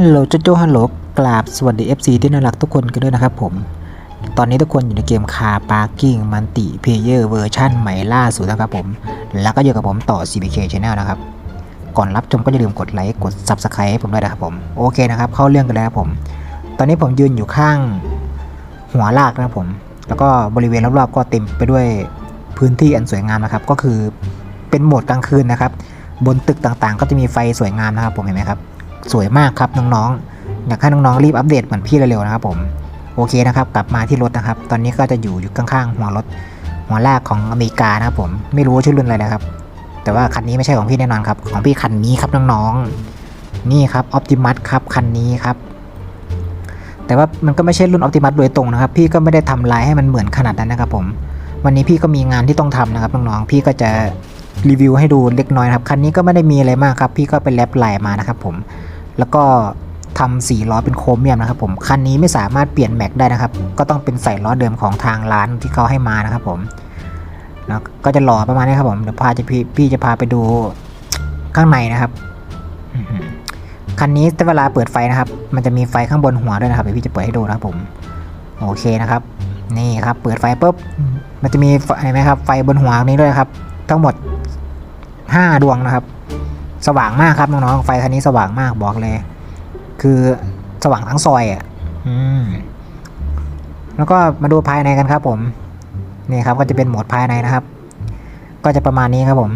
ฮัลโหลจโจฮัลโหลกราบสวัสดี FC ที่น่ารักทุกคนกันด้วยนะครับผม ตอนนี้ทุกคนอยู่ในเกมคาปาร์กิ้งมันติเพเยอร์เวอร์ชั่นใหม่ล่าสุดนะครับผม แล้วก็อยู่กับผมต่อ CBK Channel นะครับ ก่อนรับชมก็อย่าลืมกดไลค์กด Subscribe ให้ผมด้วยนะครับผม โอเคนะครับ เข้าเรื่องกันแล้วครับผม ตอนนี้ผมยืนอยู่ข้างหัวลากนะครับผม แล้วก็บริเวณรอบๆก็เต็มไปด้วยพื้นที่อันสวยงามนะครับ ก็คือเป็นโหมดกลางคืนนะครับ บนตึกต่างๆ ก็จะมีไฟสวยงามนะครับผมเห็นไหมครับ สวยมากครับน้องๆอยากให้น้องๆรีบอัปเดตเหมือนพี่เร็วๆนะครับผมโอเคนะครับ กลับมาที่รถนะครับ ตอนนี้ก็จะอยู่อยู่ข้างๆหัวรถหัวลากของอเมริกานะครับผมไม่รู้ว่าชื่อรุ่นอะไรนะครับ แต่ว่าคันนี้ไม่ใช่ของพี่แน่นอนครับ ของพี่คันนี้ครับน้องๆนี่ครับออ t ติมัสครับคันนี้ครับแต่ว่ามันก็ไม่ใช่รุ่นออ t ติมัสโดยตรงนะครับ พี่ก็ไม่ได้ทำลายให้มันเหมือนขนาดนั้นนะครับผมวันนี้พี่ก็มีงานที่ต้องทำนะครับน้องๆพี่ก็จะรีวิวให้ดูเล็กน้อยครับคันนี้ก็ไม่ได้มีอะไรมากครับ พี่ก็ไปแลบลายมานะครับผม แล้วก็ทำสีล้อเป็นโครเมียมนะครับผม คันนี้ไม่สามารถเปลี่ยนแม็กได้นะครับ ก็ต้องเป็นใส่ล้อเดิมของทางร้านที่เขาให้มานะครับผม แล้วก็จะหล่อประมาณนี้ครับผมเดี๋ยวพาจะพี่พี่จะพาไปดูข้างในนะครับ คันนี้แต่เวลาเปิดไฟนะครับ มันจะมีไฟข้างบนหัวด้วยนะครับเดี๋ยวพี่จะเปิดให้ดูนะครับผม โอเคนะครับ นี่ครับ เปิดไฟปุ๊บ มันจะมีไฟเห็นไหมครับ ไฟบนหัวนี้ด้วยครับ ทั้งหมด 5 ดวงนะครับ สว่างมากครับน้องๆไฟคันนี้สว่างมากบอกเลย คือสว่างทั้งซอยอะอืมแล้วก็มาดูภายในกันครับ ผมนี่ครับก็จะเป็นโหมดภายในนะครับ ก็จะประมาณนี้ครับผม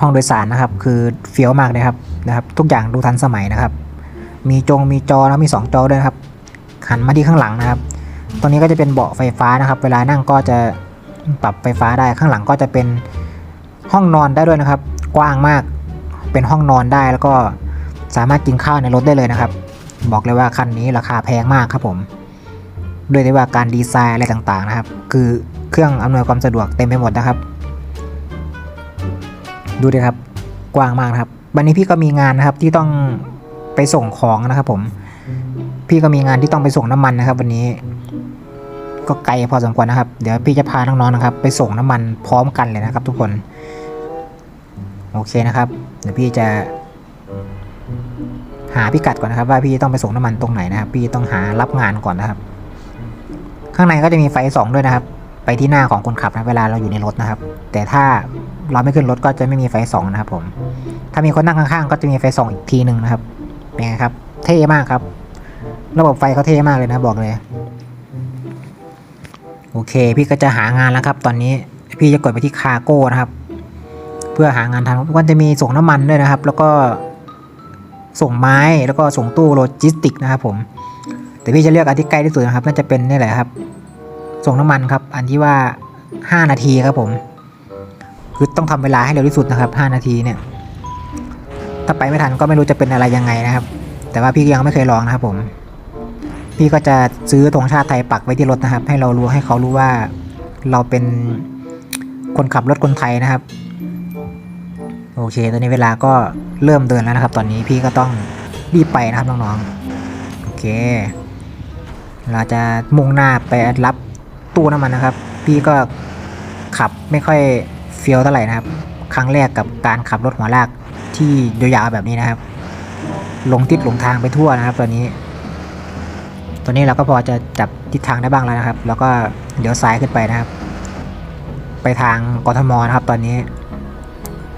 ห้องโดยสารนะครับ คือเฟี้ยวมากเลยครับนะครับ ทุกอย่างดูทันสมัยนะครับ มีจงมีจอแล้วมี 2 จอด้วยนะครับหันมาที่ข้างหลังนะครับ ตรงนี้ก็จะเป็นเบาะไฟฟ้านะครับ เวลานั่งก็จะปรับไฟฟ้าได้ข้างหลังก็จะเป็นห้องนอนได้ด้วยนะครับ กว้างมาก เป็นห้องนอนได้แล้วก็สามารถกินข้าวในรถได้เลยนะครับ บอกเลยว่าคันนี้ราคาแพงมากครับผมด้วยที่ว่าการดีไซน์อะไรต่างๆนะครับ คือเครื่องอำนวยความสะดวกเต็มไปหมดนะครับ ดูดิครับกว้างมากครับ วันนี้พี่ก็มีงานนะครับที่ต้องไปส่งของนะครับ ผม พี่ก็มีงานที่ต้องไปส่งน้ำมันนะครับ วันนี้ ก็ไกลพอสมควรนะครับ เดี๋ยวพี่จะพาน้องๆนะครับ ไปส่งน้ำมันพร้อมกันเลยนะครับ ทุกคน โอเคนะครับ เดี๋ยวพี่จะ หาพิกัดก่อนนะครับ ว่าพี่ต้องไปส่งน้ำมันตรงไหนนะครับ พี่ต้องหารับงานก่อนนะครับ ข้างในก็จะมีไฟสองด้วยนะครับ ไปที่หน้าของคนขับนะเวลาเราอยู่ในรถนะครับ แต่ถ้าเราไม่ขึ้นรถก็จะไม่มีไฟสองนะครับผม ถ้ามีคนนั่งข้างๆ ก็จะมีไฟสองอีกทีหนึ่งนะครับ เป็นไงครับ เท่มากครับ ระบบไฟเขาเท่มากเลยนะบอกเลย โอเค พี่ก็จะหางานแล้วครับ ตอนนี้พี่จะกดไปที่คาโก้นะครับ พื่อหางานทำก็จะมีส่งน้ำมันด้วยนะครับ แล้วก็ส่งไม้แล้วก็ส่งตู้โลจิสติกนะครับผม แต่พี่จะเลือกอันที่ใกล้ที่สุดนะครับ น่าจะเป็นนี่แหละครับ ส่งน้ำมันครับ อันที่ว่า 5 นาทีครับผม คือต้องทำเวลาให้เร็วที่สุดนะครับ 5 นาทีเนี่ย ถ้าไปไม่ทันก็ไม่รู้จะเป็นอะไรยังไงนะครับ แต่ว่าพี่ยังไม่เคยลองนะครับผม พี่ก็จะซื้อธงชาติไทยปักไว้ที่รถนะครับ ให้เรารู้ให้เขารู้ว่าเราเป็นคนขับรถคนไทยนะครับ โอเค ตอนนี้เวลาก็เริ่มเดินแล้วนะครับ ตอนนี้พี่ก็ต้องรีบไปนะครับน้องๆ โอเค เราจะมุ่งหน้าไปรับตู้น้ำมันนะครับ พี่ก็ขับไม่ค่อยเฟี้ยวเท่าไหร่นะครับ ครั้งแรกกับการขับรถหัวลากที่ยาวๆแบบนี้นะครับลงทิศหลงทางไปทั่วนะครับ ตอนนี้ ตอนนี้เราก็พอจะจับทิศทางได้บ้างแล้วนะครับ แล้วก็เดี๋ยวซ้ายขึ้นไปนะครับ ไปทางกทมนะครับ ตอนนี้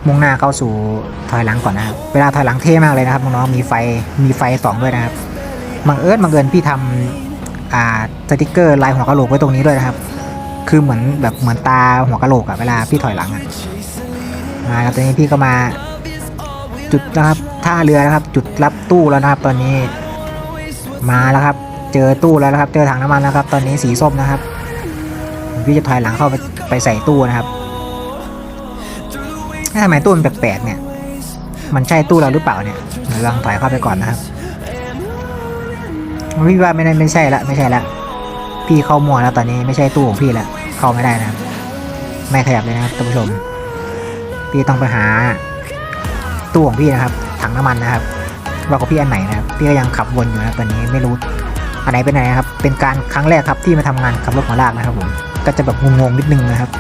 มุ่งหน้าเข้าสู่ถอยหลังก่อนนะครับ เวลาถอยหลังเท่มากเลยนะครับน้องๆมีไฟมีไฟสองด้วยนะครับบังเอิญบังเอิญพี่ทำอ่าสติกเกอร์ลายหัวกะโหลกไว้ตรงนี้ด้วยนะครับ คือเหมือนแบบเหมือนตาหัวกะโหลกอะเวลาพี่ถอยหลังอะมาครับตอนนี้พี่ก็มา จุดนะครับท่าเรือนะครับ จุดรับตู้แล้วนะครับ ตอนนี้มาแล้วครับ เจอตู้แล้วนะครับ เจอถังน้ำมันแล้วครับ ตอนนี้สีส้มนะครับ พี่จะถอยหลังเข้าไปไปใส่ตู้นะครับ ทำไมตู้มันแปลกๆเนี่ย มันใช่ตู้เราหรือเปล่าเนี่ยลองถอยเข้าไปก่อนนะครับพี่ว่าไม่ได้ไม่ใช่ละไม่ใช่ละพี่เข้ามัวแล้วตอนนี้ไม่ใช่ตู้ของพี่ละเข้าไม่ได้นะครับไม่ขยับเลยนะครับท่านผู้ชม พี่ต้องไปหาตู้ของพี่นะครับ ถังน้ำมันนะครับ ว่าของพี่อันไหนนะครับ พี่ก็ยังขับวนอยู่นะตอนนี้ไม่รู้อันไหนเป็นไหนนะครับ เป็นการครั้งแรกครับที่มาทำงานขับรถหัวลากนะครับผมก็จะแบบงงๆนิดนึงนะครับ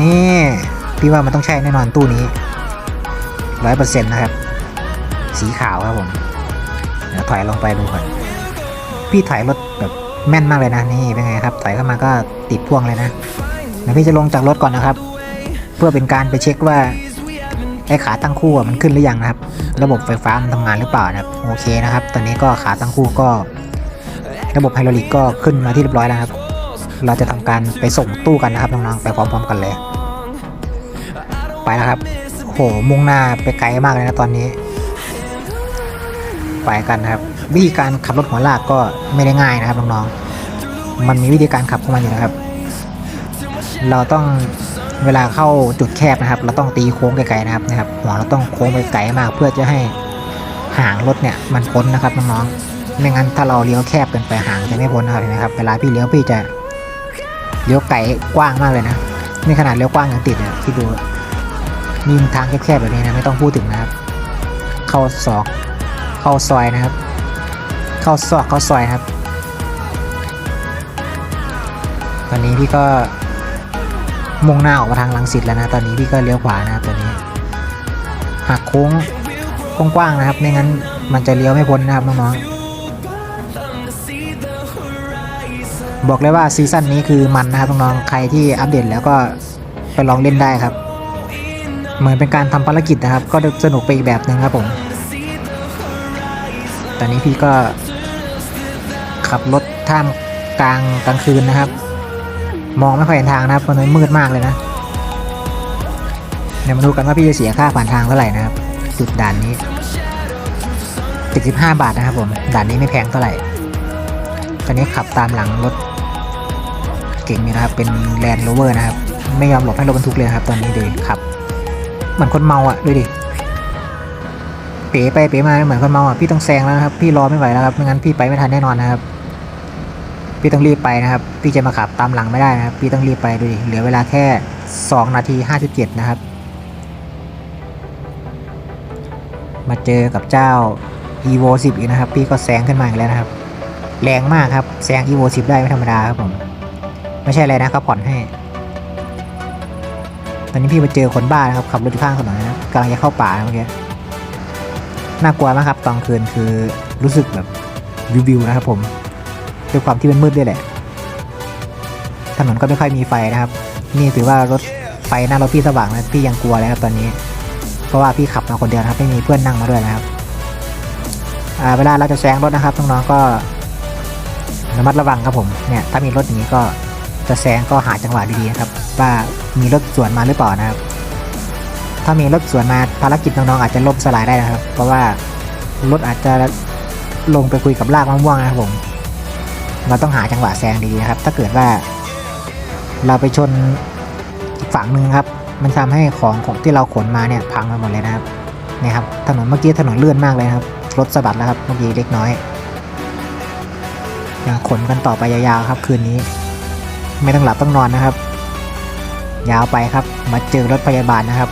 นี่พี่ว่ามันต้องใช่แน่นอนตู้นี้ร้อยเปอร์เซ็นต์นะครับ สีขาวครับผมเดี๋ยวถอยลงไปดูก่อนพี่ถอยรถแบบแม่นมากเลยนะนี่เป็นไงครับถอยเข้ามาก็ติดพ่วงเลยนะเดี๋ยวพี่จะลงจากรถก่อนนะครับ เพื่อเป็นการไปเช็คว่าไอ้ขาตั้งคู่มันขึ้นหรือยังนะครับ ระบบไฟฟ้ามันทำงานหรือเปล่านะครับโอเคนะครับ ตอนนี้ก็ขาตั้งคู่ก็ ระบบไฮดรอลิกก็ขึ้นมาที่เรียบร้อยแล้วครับ เราจะทำการไปส่งตู้กันนะครับน้องๆไปพร้อมๆกันเลย ไปแล้วครับโอ้โหมุ่งหน้าไปไกลมากเลยนะตอนนี้ ไปกันนะครับ วิธีการขับรถหัวลากก็ไม่ได้ง่ายนะครับน้องๆมันมีวิธีการขับของมันอยู่นะครับ เราต้องเวลาเข้าจุดแคบนะครับ เราต้องตีโค้งไกลๆนะครับนะครับ หัวเราต้องโค้งไปไกลมาก เพื่อจะให้หางรถเนี่ยมันพ้นนะครับน้องๆไม่งั้นถ้าเราเลี้ยวแคบเกินไปหางจะไม่พ้นนะครับเห็นไหมครับเวลาพี่เลี้ยวพี่จะ เลี้ยวไกลกว้างมากเลยนะนี่ขนาดเลี้ยวกว้างยังติดนะที่ดูนี่ทางแคบๆแบบนี้นะไม่ต้องพูดถึงนะครับ เข้าซอก เข้าซอยนะครับ เข้าซอกเข้าซอยครับ ตอนนี้พี่ก็มุ่งหน้าออกมาทางลังสิตแล้วนะตอนนี้พี่ก็เลี้ยวขวานะครับตอนนี้หักโค้งกว้างๆนะครับ ไม่งั้นมันจะเลี้ยวไม่พ้นนะครับน้องๆ บอกเลยว่าซีซั่นนี้คือมันนะครับน้องๆใครที่อัปเดตแล้วก็ไปลองเล่นได้ครับ เหมือนเป็นการทำภารกิจนะครับ ก็สนุกไปอีกแบบหนึ่งครับผม ตอนนี้พี่ก็ขับรถท่ามกลางกลางคืนนะครับ มองไม่ค่อยเห็นทางนะครับเพราะมันมืดมากเลยนะเดี๋ยวมาดูกันว่าพี่จะเสียค่าผ่านทางเท่าไหร่นะครับจุดด่านนี้75บาทนะครับผมด่านนี้ไม่แพงเท่าไหร่ตอนนี้ขับตามหลังรถ เก่งนี่นะครับ เป็นแลนด์โรเวอร์นะครับ ไม่ยอมหลบให้รถบรรทุกเลยครับ ตอนนี้ดูดิขับ เหมือนคนเมาอะดูดิ เป๋ไปเป๋มาเหมือนคนเมาอะ พี่ต้องแซงแล้วครับ พี่รอไม่ไหวแล้วครับ ไม่งั้นพี่ไปไม่ทันแน่นอนนะครับ พี่ต้องรีบไปนะครับ พี่จะมาขับตามหลังไม่ได้นะครับ พี่ต้องรีบไปดูดิ เหลือเวลาแค่ 2 นาที 57 นะครับ มาเจอกับเจ้า evo 10 อีกนะครับ พี่ก็แซงขึ้นมาอีกแล้วนะครับ แรงมากครับ แซง evo 10 ได้ไม่ธรรมดาครับผม ไม่ใช่อะไรนะเขาผ่อนให้ ตอนนี้พี่มาเจอคนบ้านะครับขับรถอยู่ข้างถนนนะครับกำลังจะเข้าป่านะเมื่อกี้น่ากลัวมากครับตอนคืนคือรู้สึกแบบวิววิวนะครับผมด้วยความที่มันมืดด้วยแหละ ถนนก็ไม่ค่อยมีไฟนะครับ นี่ถือว่ารถไฟหน้ารถพี่สว่างนะพี่ยังกลัวเลยครับตอนนี้ เพราะว่าพี่ขับมาคนเดียวนะครับไม่มีเพื่อนนั่งมาด้วยนะครับเวลาเราจะแซงรถนะครับน้องๆก็ระมัดระวังครับผมเนี่ยถ้ามีรถอย่างนี้ก็ จะแซงก็หาจังหวะดีๆนะครับ ว่ามีรถสวนมาหรือเปล่านะครับ ถ้ามีรถสวนมาภารกิจน้องๆอาจจะล่มสลายได้นะครับ เพราะว่ารถอาจจะลงไปคุยกับรากมะม่วงนะครับผมเราต้องหาจังหวะแซงดีๆนะครับ ถ้าเกิดว่าเราไปชนฝั่งหนึ่งครับ มันทำให้ของของที่เราขนมาเนี่ยพังไปหมดเลยนะครับนี่ครับถนนเมื่อกี้ถนนเลื่อนมากเลยครับ รถสะบัดแล้วครับเมื่อกี้เล็กน้อยยังขนกันต่อไปยาวๆครับคืนนี้ ไม่ต้องหลับต้องนอนนะครับ ยาวไปครับ มาเจอรถพยาบาลนะครับ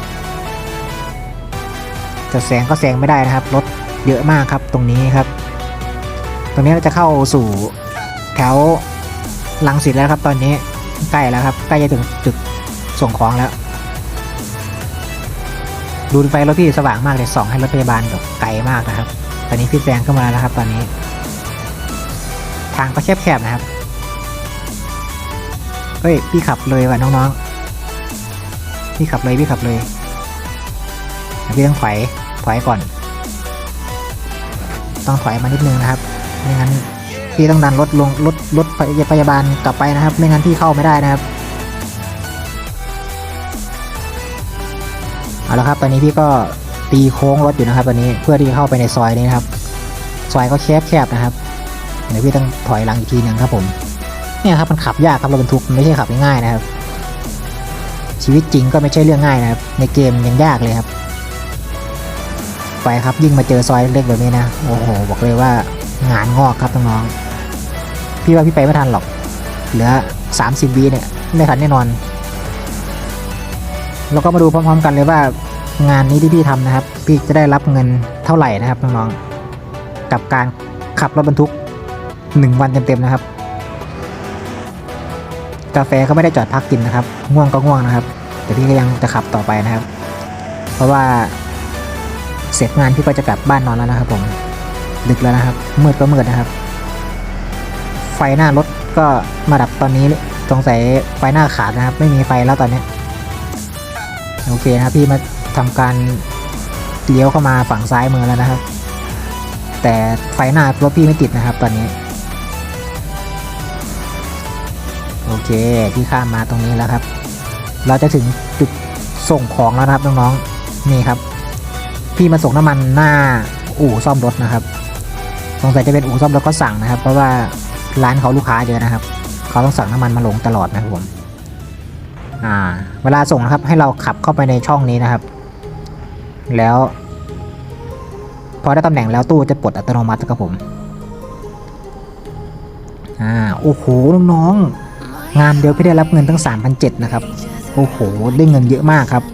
จะแซงก็แซงไม่ได้นะครับรถเยอะมากครับตรงนี้ครับ ตรงนี้เราจะเข้าสู่แถวลังสิตแล้วครับ ตอนนี้ใกล้แล้วครับ ใกล้จะถึงจุดส่งของแล้วดูไฟรถพี่สว่างมากเลยส่องให้รถพยาบาลแบบไกลมากนะครับ ตอนนี้พี่แซงเข้ามาแล้วครับ ตอนนี้ ทางก็แคบๆนะครับ เฮ้ย พี่ขับเลยว่ะน้องๆ พี่ขับเลยพี่ขับเลย พี่ต้องถอยถอยก่อน ต้องถอยมานิดนึงนะครับ ไม่งั้นพี่ต้องดันรถลงรถรถพยาบาลกลับไปนะครับ ไม่งั้นพี่เข้าไม่ได้นะครับ เอาละครับ ตอนนี้พี่ก็ตีโค้งรถอยู่นะครับตอนนี้เพื่อที่จะเข้าไปในซอยนี้นะครับ ซอยก็แคบๆนะครับ เดี๋ยวพี่ต้องถอยหลังอีกทีหนึ่งครับผม เนี่ยครับมันขับยากครับรถบรรทุกมันไม่ใช่ขับง่ายๆนะครับ ชีวิตจริงก็ไม่ใช่เรื่องง่ายนะครับ ในเกมยังยากเลยครับ ไปครับยิ่งมาเจอซอยเล็กแบบนี้นะโอ้โหบอกเลยว่างานงอกครับน้องๆพี่ว่าพี่ไปไม่ทันหรอก เหลือ 30วิเนี่ยไม่ทันแน่นอนเราก็มาดูพร้อมๆกันเลยว่างานนี้ที่พี่ทำนะครับ พี่จะได้รับเงินเท่าไหร่นะครับน้องๆกับการขับรถบรรทุกหนึ่งวันเต็มๆนะครับ กาแฟก็ไม่ได้จอดพักกินนะครับง่วงก็ง่วงนะครับ แต่พี่ก็ยังจะขับต่อไปนะครับ เพราะว่าเสร็จงานพี่ก็จะกลับบ้านนอนแล้วนะครับผมดึกแล้วนะครับ มืดก็มืดนะครับ ไฟหน้ารถก็มาดับตอนนี้สงสัยไฟหน้าขาดนะครับ ไม่มีไฟแล้วตอนนี้ โอเคนะครับพี่มาทำการเลี้ยวเข้ามาฝั่งซ้ายมือแล้วนะครับ แต่ไฟหน้ารถพี่ไม่ติดนะครับ ตอนนี้ โอเคพี่ข้ามมาตรงนี้แล้วครับ เราจะถึงจุดส่งของแล้วนะครับน้องๆนี่ครับ พี่มาส่งน้ำมันหน้าอู่ซ่อมรถนะครับสงสัยจะเป็นอู่ซ่อมรถเขาสั่งนะครับ เพราะว่าร้านเขาลูกค้าเยอะนะครับ เขาต้องสั่งน้ำมันมาลงตลอดนะครับผมอ่า เวลาส่งนะครับให้เราขับเข้าไปในช่องนี้นะครับ แล้ว พอได้ตำแหน่งแล้วตู้จะปลดอัตโนมัติครับผมอ่าโอ้โหน้องๆ งานเดียวพี่ได้รับเงินตั้ง3,007นะครับ โอ้โห ได้เงินเยอะมากครับ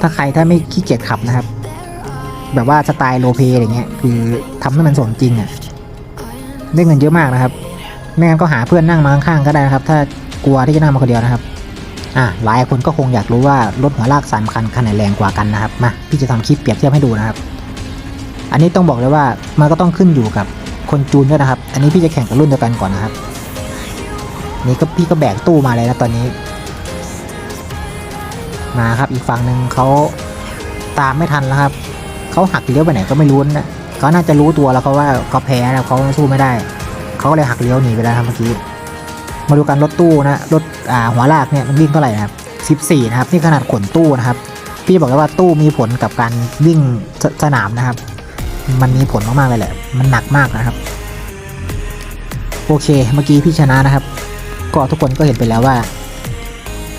ถ้าใครถ้าไม่ขี้เกียจขับนะครับ แบบว่าสไตล์โลเปอะไรเงี้ย คือทำให้มันสมจริงอะ่ะ ได้เงินเยอะมากนะครับ ไม่งั้นก็หาเพื่อนนั่งมาข้างๆก็ได้นะครับ ถ้ากลัวที่จะนั่งมาคนเดียวนะครับ อะหลายคนก็คงอยากรู้ว่ารถหัวลากสามคันคันไหนแรงกว่ากันนะครับ มา พี่จะทำคลิปเปรียบเทียบให้ดูนะครับ อันนี้ต้องบอกเลยว่ามันก็ต้องขึ้นอยู่กับคนจูนด้วยนะครับ อันนี้พี่จะแข่งกับรุ่นเดียวกันก่อนนะครับ นี่ก็พี่ก็แบกตู้มาเลยนะตอนนี้ มาครับอีกฝั่งหนึ่งเขาตามไม่ทันแล้วครับเขาหักเลี้ยวไปไหนก็ไม่รู้นะเขาน่าจะรู้ตัวแล้วเขาว่าเขาแพ้นะเขาสู้ไม่ได้เขาเลยหักเลี้ยวหนีไปแล้วครับเมื่อกี้มาดูกันรถตู้นะรถอ่าหัวลากเนี่ยมันวิ่งเท่าไหร่นะครับ14นะครับนี่ขนาดขนตู้นะครับ พี่บอกเลยว่าตู้มีผลกับการวิ่งสสนามนะครับ มันมีผลมากๆเลยแหละ มันหนักมากนะครับ โอเค เมื่อกี้พี่ชนะนะครับ ก็ทุกคนก็เห็นไปแล้วว่า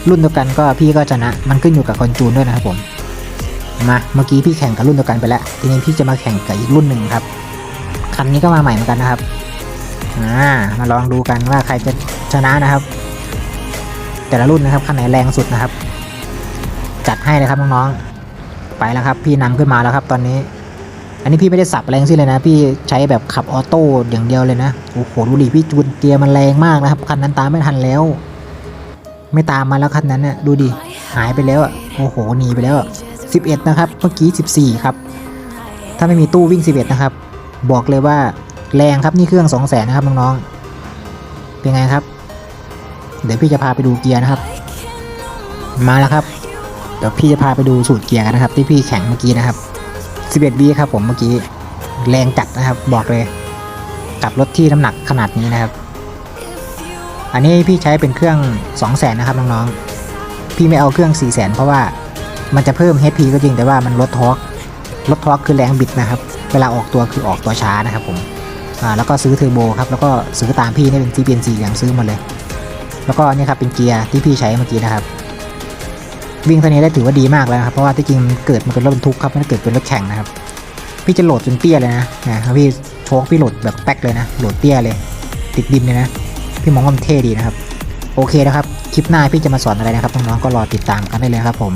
รุ่นเดียวกันก็พี่ก็ชนะ มันขึ้นอยู่กับคนจูนด้วยนะครับผม มาเมื่อกี้พี่แข่งกับรุ่นเดียวกันไปแล้ว ทีนี้พี่จะมาแข่งกับอีกรุ่นหนึ่งครับ คันนี้ก็มาใหม่เหมือนกันนะครับอ่ามาลองดูกันว่าใครจะชนะนะครับ แต่ละรุ่นนะครับคันไหนแรงสุดนะครับ จัดให้เลยครับน้องๆไปแล้วครับ พี่นำขึ้นมาแล้วครับ ตอนนี้ อันนี้พี่ไม่ได้สับแรงสิเลยนะ พี่ใช้แบบขับออโต้อย่างเดียวเลยนะโอ้โหดูดิพี่จูนเกียร์มันแรงมากนะครับคันนั้นตามไม่ทันแล้ว ไม่ตามมาแล้วคันนั้นน่ะดูดิหายไปแล้วอะโอ้โหหนีไปแล้วอะ11 นะครับ เมื่อกี้ 14 ครับ ถ้าไม่มีตู้วิ่ง 11 นะครับ บอกเลยว่าแรงครับนี่เครื่อง 2 0 0 0 0นะครับน้องๆเป็นไงครับ เดี๋ยวพี่จะพาไปดูเกียร์นะครับ มาแล้วครับ เดี๋ยวพี่จะพาไปดูสูตรเกียร์กันนะครับ ที่พี่แข่งเมื่อกี้นะครับ 11วิครับผมเมื่อกี้แรงจัดนะครับ บอกเลยกับรถที่น้ำหนักขนาดนี้นะครับ อันนี้พี่ใช้เป็นเครื่อง 2 0 0 0 0นะครับน้องๆ พี่ไม่เอาเครื่อง 4 0 0 0 0เพราะว่ามันจะเพิ่ม HP ก็จริงแต่ว่ามันลดทอร์กลดทอร์กคือแรงบิดนะครับ เวลาออกตัวคือออกตัวช้านะครับผมอ่าแล้วก็ซื้อเทอร์โบครับ แล้วก็ซื้อตามพี่นี่เป็น CPNC อย่างซื้อหมาเลย แล้วก็นี่ครับเป็นเกียร์ที่พี่ใช้เมื่อกี้นะครับ วิ่งเท่านี้ได้ถือว่าดีมากแล้วครับเพราะว่าที่จริงเกิดมันเป็นรถบรรทุกครับไม่ได้เกิดเป็นรถแข่งนะครับ พี่จะโหลดจนเตี้ยเลยนะนะครับพี่โชคพี่โหลดแบบแป๊กเลยนะโหลดเตี้ยเลย ติดดินเลยนะ พี่มองว่ามันเท่ดีนะครับ โอเคนะครับคลิปหน้าพี่จะมาสอนอะไรนะครับน้องๆก็รอติดตามกันได้เลยครับผม